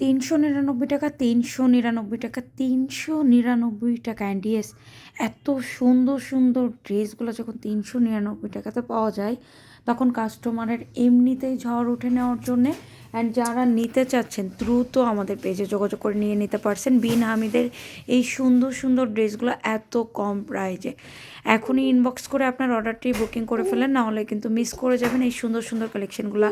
তিনশো নিরানব্বই টাকা, তিনশো নিরানব্বই টাকা, তিনশো নিরানব্বই টাকা। অ্যান্ড ইয়েস এত সুন্দর সুন্দর ড্রেসগুলো যখন তিনশো নিরানব্বই টাকাতে পাওয়া যায়, তখন কাস্টমারের এমনিতেই ঝড় উঠে নেওয়ার জন্যে। অ্যান্ড যারা নিতে চাচ্ছেন, দ্রুত আমাদের পেজে যোগাযোগ করে নিয়ে নিতে পারছেন। বিন হামিদের এই সুন্দর সুন্দর ড্রেসগুলো এত কম প্রাইজে এখনই ইনবক্স করে আপনার অর্ডারটি বুকিং করে ফেলেন, না হলে কিন্তু মিস করে যাবেন এই সুন্দর সুন্দর কালেকশনগুলো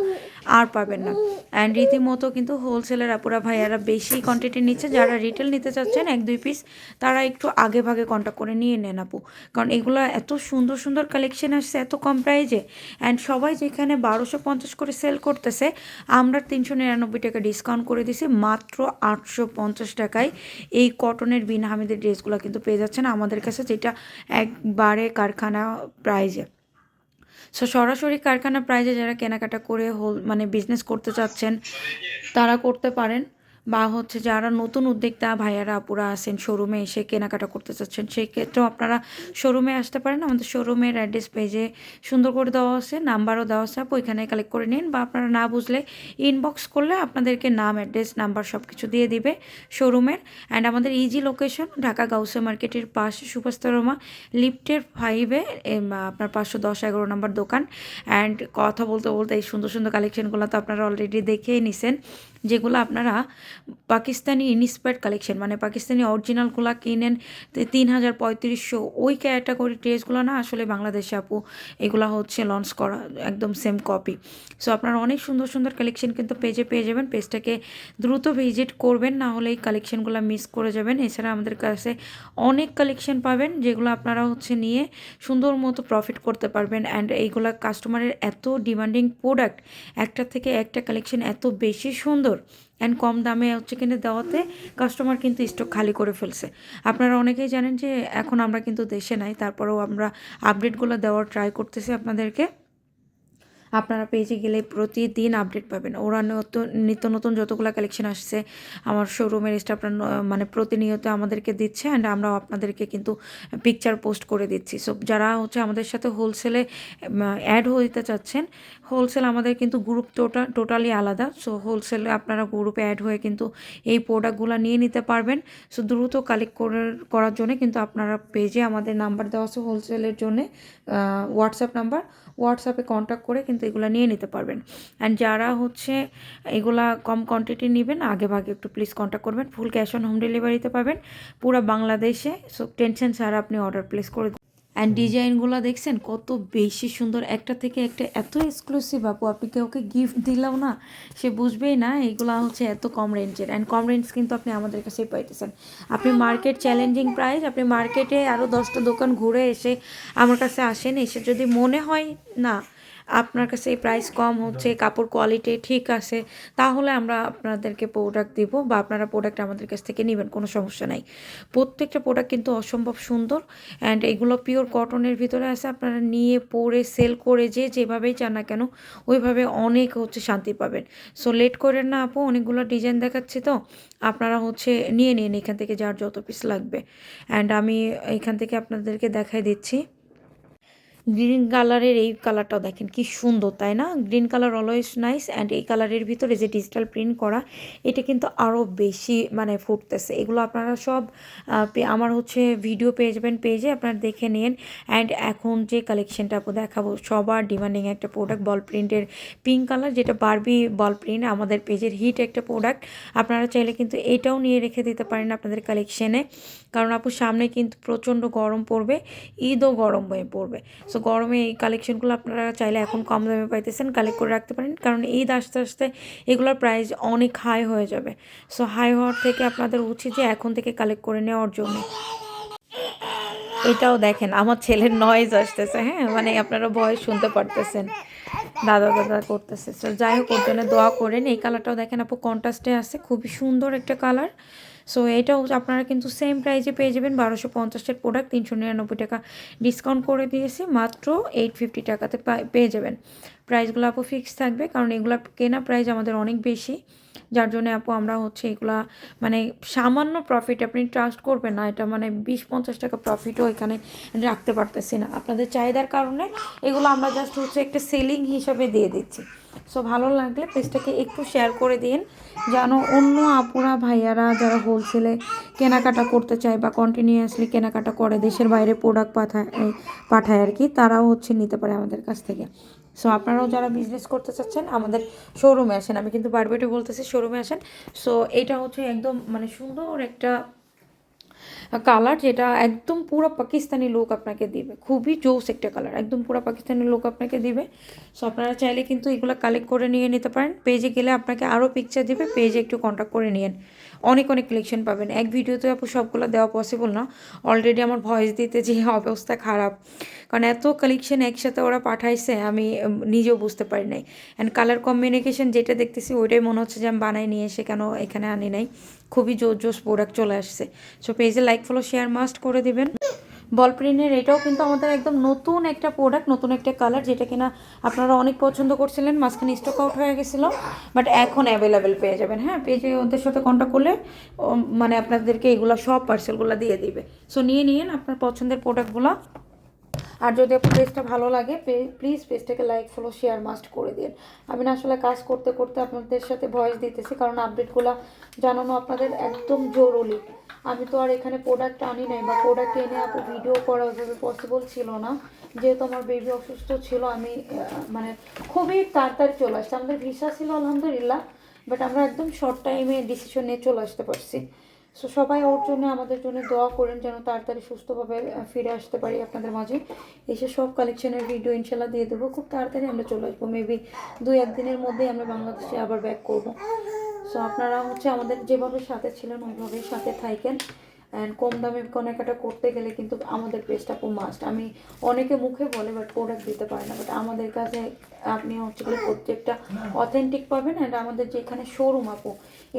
আর পাবেন না। অ্যান্ড রীতিমতো কিন্তু হোলসেলের আপুরা, ভাইয়ারা বেশি কোয়ান্টিটি নিচ্ছে। যারা রিটেল নিতে চাচ্ছেন, এক, দুই পিস তারা একটু আগে ভাগে কন্ট্যাক্ট করে নিয়ে নেন আপু। কারণ এগুলো এত সুন্দর সুন্দর কালেকশন আসছে, এত কম প্রাইজে অ্যান্ড সবাই যেখানে বারোশো পঞ্চাশ করে সেল করতেছে, আমরা তিনশো নিরানব্বই টাকা ডিসকাউন্ট করে দিছি। মাত্র আটশো পঞ্চাশ টাকায় এই কটনের বিন হামিদের ড্রেসগুলো কিন্তু পেয়ে যাচ্ছে না আমাদের কাছে, যেটা একবারে কারখানা প্রাইজে সো সরাসরি কারখানা প্রাইজে যারা কেনাকাটা করে হোল মানে বিজনেস করতে চাচ্ছেন, তারা করতে পারেন। বা হচ্ছে যারা নতুন উদ্যোক্তা ভাইয়ারা, আপুরা আছেন শোরুমে এসে কেনাকাটা করতে চাচ্ছেন সেই ক্ষেত্রেও আপনারা শোরুমে আসতে পারেন। আমাদের শোরুমের অ্যাড্রেস পেজে সুন্দর করে দেওয়া আছে নাম্বারও দেওয়া আছে ওইখানে কালেক্ট করে নিন বা আপনারা না বুঝলে ইনবক্স করলে আপনাদেরকে নাম অ্যাড্রেস নাম্বার সব কিছু দিয়ে দিবে শোরুমের অ্যান্ড আমাদের ইজি লোকেশন ঢাকা গাউসে মার্কেটের পাশে সুপাস্তারমা লিফটের ফাইভে আপনার পাঁচশো দশ এগারো নম্বর দোকান। অ্যান্ড কথা বলতে বলতে এই সুন্দর সুন্দর কালেকশনগুলো তো আপনারা অলরেডি দেখেই নিছেন, যেগুলো আপনারা পাকিস্তানি ইনস্পায়ার্ড কালেকশন মানে পাকিস্তানি অরিজিনালগুলো কিনেন তিন হাজার পঁয়ত্রিশশো, ওই ক্যাটাগরি ড্রেসগুলো না আসলে বাংলাদেশে আপু এগুলো হচ্ছে লঞ্চ করা একদম সেম কপি সো আপনারা অনেক সুন্দর সুন্দর কালেকশন কিন্তু পেজে পেয়ে যাবেন। পেজটাকে দ্রুত ভিজিট করবেন, না হলে এই কালেকশনগুলো মিস করে যাবেন। এছাড়া আমাদের কাছে অনেক কালেকশন পাবেন, যেগুলো আপনারা হচ্ছে নিয়ে সুন্দর মতো প্রফিট করতে পারবেন। অ্যান্ড এইগুলা কাস্টমারের এত ডিমান্ডিং প্রোডাক্ট একটা থেকে একটা কালেকশন এত বেশি সুন্দর। অ্যান্ড কম দামে হচ্ছে কিনে দেওয়াতে কাস্টমার কিন্তু স্টক খালি করে ফেলছে। আপনারা অনেকেই জানেন যে এখন আমরা কিন্তু দেশে নাই, তারপরেও আমরা আপডেটগুলো দেওয়ার ট্রাই করতেছি আপনাদেরকে। আপনারা পেজে গেলে প্রতিদিন আপডেট পাবেন। ওরা নতুন, নিত্য নতুন যতগুলো কালেকশন আসছে, আমার শোরুমের স্টাফরা মানে প্রতিনিয়ত আমাদেরকে দিচ্ছে অ্যান্ড আমরাও আপনাদেরকে কিন্তু পিকচার পোস্ট করে দিচ্ছি। সো যারা হচ্ছে আমাদের সাথে হোলসেলে অ্যাড হইতে চাচ্ছেন হোলসেল আমাদের কিন্তু গ্রুপ টোটাল টোটালি আলাদা। সো হোলসেলে আপনারা গ্রুপে অ্যাড হয়ে কিন্তু এই প্রোডাক্টগুলো নিয়ে নিতে পারবেন। সো দ্রুত কালেক্ট করার জন্য কিন্তু আপনারা পেজে আমাদের নাম্বার দেওয়া আছে হোলসেলের জন্যে হোয়াটসঅ্যাপ নাম্বার হোয়াটসঅ্যাপে কন্ট্যাক্ট করে কিন্তু এগুলো নিয়ে নিতে পারবেন। অ্যান্ড যারা হচ্ছে এগুলা কম কোয়ান্টিটি নেবেন আগে ভাগে একটু প্লিজ কন্ট্যাক্ট করবেন ফুল ক্যাশ অন হোম ডেলিভারিতে পাবেন। পুরো বাংলাদেশে সো টেনশন ছাড়া আপনি অর্ডার প্লেস করে অ্যান্ড ডিজাইনগুলো দেখছেন কত বেশি সুন্দর। একটা থেকে একটা এত এক্সক্লুসিভ আপু আপনি কাউকে গিফট দিলাম না সে বুঝবেই না এগুলো হচ্ছে এত কম রেঞ্জের অ্যান্ড কম রেঞ্জ কিন্তু আপনি আমাদের কাছেই পাইতেছেন। আপনি মার্কেট চ্যালেঞ্জিং প্রাইস আপনি মার্কেটে আরও দশটা দোকান ঘুরে এসে আমার কাছে আসেন এসে যদি মনে হয় না আপনার কাছে এই প্রাইস কম হচ্ছে কাপড় কোয়ালিটি ঠিক আছে তাহলে আমরা আপনাদেরকে প্রোডাক্ট দিব বা আপনারা প্রোডাক্ট আমাদের কাছ থেকে নেবেন কোনো সমস্যা নাই। প্রত্যেকটা প্রোডাক্ট কিন্তু অসম্ভব সুন্দর অ্যান্ড এগুলো পিওর কটনের ভিতরে আছে আপনারা নিয়ে পরে সেল করে যে যেভাবেই চান না কেন ওইভাবে অনেক হচ্ছে শান্তি পাবেন। সো লেট করেন না আপু অনেকগুলো ডিজাইন দেখাচ্ছি তো আপনারা হচ্ছে নিয়ে নিন এখান থেকে যার যত পিস লাগবে। অ্যান্ড আমি এখান থেকে আপনাদেরকে দেখাই দিচ্ছি। গ্রিন কালারের এই কালারটাও দেখেন, কি সুন্দর, তাই না? Green colour always nice and এই কালারের ভিতরে যে ডিজিটাল প্রিন্ট করা, এটা কিন্তু আরও বেশি মানে ফুটতেছে। এগুলো আপনারা সব আমার হচ্ছে ভিডিও পেয়ে যাবেন পেজে আপনারা দেখে নিন। অ্যান্ড এখন যে কালেকশনটা দেখাবো, সবার ডিমান্ডিং একটা প্রোডাক্ট বল প্রিন্টের পিঙ্ক কালার যেটা বারবি বল প্রিন্ট আমাদের পেজের হিট একটা প্রোডাক্ট আপনারা চাইলে কিন্তু এটাও নিয়ে রেখে দিতে পারেন আপনাদের কালেকশনে কারণ আপু, সামনে কিন্তু প্রচণ্ড গরম পড়বে, ঈদও গরম হয়ে পড়বে। সো গরমে এই কালেকশনগুলো আপনারা চাইলে এখন কম দামে পাইতেছেন কালেক্ট করে রাখতে পারেন। কারণ ঈদ আস্তে আস্তে এগুলোর প্রাইস অনেক হাই হয়ে যাবে। সো হাই হওয়ার থেকে আপনাদের উচিত যে এখন থেকে কালেক্ট করে নেওয়ার জন্য। এটাও দেখেন, আমার ছেলের নয়েজ আসতেছে হ্যাঁ? মানে আপনারা ভয়েস শুনতে পারতেছেন। দাদা দাদা করতেছে। তো যাই হোক, ওর জন্য দোয়া করেন। এই কালারটাও দেখেন আপু কন্ট্রাস্টে আছে। খুবই সুন্দর একটা কালার সো এটাও আপনারা কিন্তু সেম প্রাইজে পেয়ে যাবেন বারোশো পঞ্চাশের প্রোডাক্ট তিনশো নিরানব্বই টাকা ডিসকাউন্ট করে দিয়েছি, মাত্র এইট ফিফটি টাকাতে পেয়ে যাবেন। প্রাইসগুলো আপু ফিক্স থাকবে, কারণ এগুলো কেনা প্রাইস আমাদের অনেক বেশি। যার জন্য আপু আমরা হচ্ছে এগুলা মানে সামান্য প্রফিট আপনি ট্রাস্ট করবেন না, এটা মানে বিশ পঞ্চাশ টাকা প্রফিটও এখানে রাখতে পারতেছি না। আপনাদের চাহিদার কারণে এগুলো আমরা জাস্ট হচ্ছে একটা সেলিং হিসাবে দিয়ে দিচ্ছি। সো ভালো লাগলে পেজটাকে একটু শেয়ার করে দিন, যেন অন্য আপুরা, ভাইয়ারা যারা হোলসেলে কেনাকাটা করতে চায় বা কন্টিনিউয়াসলি কেনাকাটা করে, দেশের বাইরে প্রোডাক্ট পাঠায় পাঠায় আর কি, তারাও হচ্ছে নিতে পারে আমাদের কাছ থেকে। সো আপনারাও যারা বিজনেস করতে চাচ্ছেন, আমাদের শোরুমে আসেন। আমি কিন্তু বারবেটে বলতেছি শোরুমে আসেন। সো এটা হচ্ছে একদম মানে সুন্দর একটা কালার যেটা একদম পুরো পাকিস্তানি লোক আপনাকে দিবে। খুবই জোস একটা কালার, একদম পুরো পাকিস্তানি লোক আপনাকে দিবে। সো আপনারা চাইলে কিন্তু এগুলো কালেক্ট করে নিয়ে নিতে পারেন। পেজে গেলে আপনাকে আরও পিকচার দিবে পেজে একটু কন্ট্যাক্ট করে নিন অনেক অনেক কালেকশন পাবেন। এক ভিডিওতে আপু সবগুলো দেওয়া পসিবল না। অলরেডি আমার ভয়েস দিতে যে অবস্থা খারাপ। কারণ এত কালেকশন একসাথে ওরা পাঠাইছে, আমি নিজেও বুঝতে পারি নাই। অ্যান্ড কালার কম্বিনেশন যেটা দেখতেছি, ওইটাই মনে হচ্ছে যে আমি বানাই নিয়ে এসে কেন এখানে আনি নাই। খুবই জোর জোস প্রোডাক্ট চলে আসছে। সো পেজে লাইক ফলো শেয়ার মাস্ট করে দিবেন। বল প্রিন্টের এটাও কিন্তু আমাদের একদম নতুন একটা প্রোডাক্ট নতুন একটা কালার যেটা কিনা আপনারা অনেক পছন্দ করছিলেন, মাঝখানে স্টক আউট হয়ে গেছিল বাট এখন অ্যাভেলেবেল পেয়ে যাবেন। হ্যাঁ পেজে ওদের সাথে কন্ট্যাক্ট করলে মানে আপনাদেরকে এগুলো সব পার্সেলগুলো দিয়ে দিবে। সো নিয়ে নিন আপনার পছন্দের প্রোডাক্টগুলো আর যদি আপনার পেজটা ভালো লাগে প্লিজ পেজটাকে লাইক ফলো শেয়ার মাস্ট করে দিন। আমি না আসলে কাজ করতে করতে আপনাদের সাথে ভয়েস দিতেছি, কারণ আপডেটগুলো জানানো আপনাদের একদম জরুরি। আমি তো আর এখানে প্রোডাক্ট আনি নাই, বা প্রোডাক্ট এনে আপু ভিডিও করা ওইভাবে পসিবল ছিল না। যেহেতু আমার বেবি অসুস্থ ছিল, আমি মানে খুবই তাড়াতাড়ি চলে আসছি। আমাদের ভিসা ছিল আলহামদুলিল্লাহ বাট আমরা একদম শর্ট টাইমে ডিসিশন নিয়ে চলে আসতে পারছি। সো সবাই ওর জন্য, আমাদের জন্য দোয়া করেন যেন তাড়াতাড়ি সুস্থভাবে ফিরে আসতে পারি আপনাদের মাঝে। এসে সব কালেকশনের ভিডিও ইনশাল্লাহ দিয়ে দেবো। খুব তাড়াতাড়ি আমরা চলে আসব। মেবি দুই একদিনের মধ্যেই আমরা বাংলাদেশে আবার ব্যাক করব। সো আপনারা হচ্ছে আমাদের যেভাবে সাথে ছিলেন ওইভাবেই সাথে থাকেন অ্যান্ড কম দামে কেনাকাটা করতে গেলে কিন্তু আমাদের পেজটা মাস্ট আমি অনেকে মুখে বলে বাট প্রোডাক্ট দিতে পারে না। বাট আমাদের কাছে আপনি হচ্ছে প্রত্যেকটা অথেন্টিক পাবেন অ্যান্ড আমাদের যেখানে শোরুম আপু,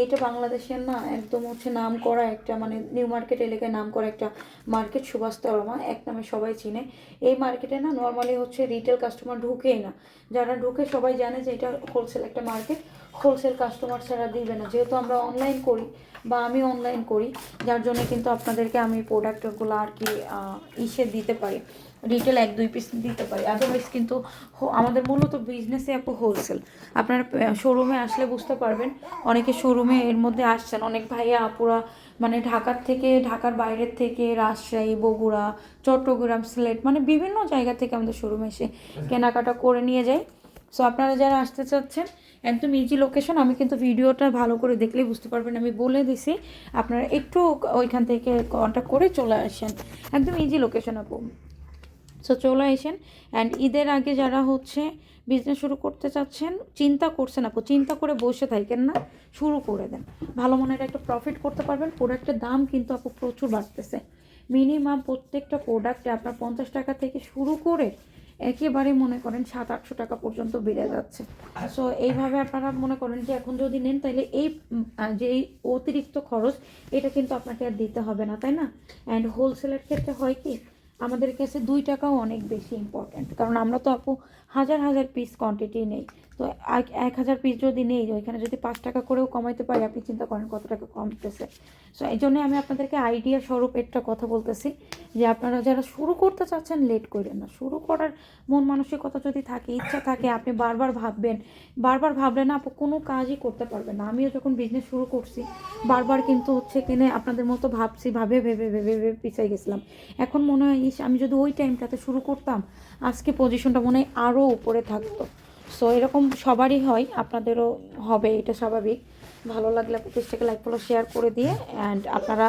এটা বাংলাদেশের না, একদম হচ্ছে নাম করা একটা মানে নিউ মার্কেট এলাকায় নাম করা একটা মার্কেট সুভাষ তরমা এক নামে সবাই চিনে। এই মার্কেটে না নর্মালি হচ্ছে রিটেল কাস্টমার ঢুকেই না। যারা ঢুকে সবাই জানে যে এটা হোলসেল একটা মার্কেট হোলসেল কাস্টমার ছাড়া দিবে না। যেহেতু আমরা অনলাইন করি বা আমি অনলাইন করি, যার জন্য কিন্তু আপনাদেরকে আমি প্রোডাক্টগুলো আর কি ইসে দিতে পারি। রিটেল এক, দুই পিস দিতে পারি। আদারওয়াইজ কিন্তু আমাদের মূলত বিজনেসে আপু হোলসেল আপনারা শোরুমে আসলে বুঝতে পারবেন, অনেকে শোরুমে এর মধ্যে আসছেন। অনেক ভাইয়া, আপুরা মানে ঢাকার থেকে, ঢাকার বাইরের থেকে, রাজশাহী, বগুড়া, চট্টগ্রাম, সিলেট মানে বিভিন্ন জায়গা থেকে আমাদের শোরুমে এসে কেনাকাটা করে নিয়ে যায়। সো আপনারা যারা আসতে চাচ্ছেন, একদম ইজি লোকেশন আমি কিন্তু ভিডিওটা ভালো করে দেখলেই বুঝতে পারবেন। আমি বলে দিছি, আপনারা একটু ওইখান থেকে কন্ট্যাক্ট করে চলে আসেন। একদম ইজি লোকেশন আপু। সো চলে আসেন। অ্যান্ড ঈদের আগে যারা হচ্ছে বিজনেস শুরু করতে চাচ্ছেন, চিন্তা করছেন আপু, চিন্তা করে বসে থাকেন না, শুরু করে দেন। ভালো মনের একটা প্রফিট করতে পারবেন প্রোডাক্টের দাম কিন্তু আপু প্রচুর বাড়তেছে। মিনিমাম প্রত্যেকটা প্রোডাক্টে আপনার পঞ্চাশ টাকা থেকে শুরু করে একেবারে মনে করেন সাত আটশো টাকা পর্যন্ত বেড়ে যাচ্ছে। সো এইভাবে আপনারা মনে করেন যে এখন যদি নেন তাহলে এই যে এই অতিরিক্ত খরচ এটা কিন্তু আপনাকে আর দিতে হবে না তাই না? অ্যান্ড হোলসেলের ক্ষেত্রে হয় কি আমাদের কাছে দুই টাকাও অনেক বেশি ইম্পর্ট্যান্ট কারণ আমরা তো আপু হাজার হাজার পিস কোয়ান্টিটি নেই। তো এক- এক হাজার পিস যদি নেই, ওইখানে যদি পাঁচ টাকা করেও কমাইতে পারি, আপনি চিন্তা করেন কত টাকা কমতেছে। সো এই জন্য আমি আপনাদেরকে আইডিয়া স্বরূপ একটা কথা বলতেছি, যে আপনারা যারা শুরু করতে চাচ্ছেন লেট করেন না। শুরু করার মন মানসিকতা যদি থাকে, ইচ্ছা থাকে, আপনি বারবার ভাববেন, বারবার ভাবলে না, আপু কোনো কাজই করতে পারবেন না। আমিও যখন বিজনেস শুরু করছি, বারবার কিন্তু হচ্ছে কিনে আপনাদের মতো ভাবছি, ভাবে, ভেবে ভেবে ভেবে পিছিয়ে গেছিলাম। এখন মনে হয় আমি যদি ওই টাইমটাতে শুরু করতাম, আজকে পজিশনটা মনে হয় আরও উপরে থাকতো। সো এরকম সবারই হয়, আপনাদেরও হবে, এটা স্বাভাবিক। ভালো লাগলে পেজটাকে লাইক ফলো শেয়ার করে দিয়ে অ্যান্ড আপনারা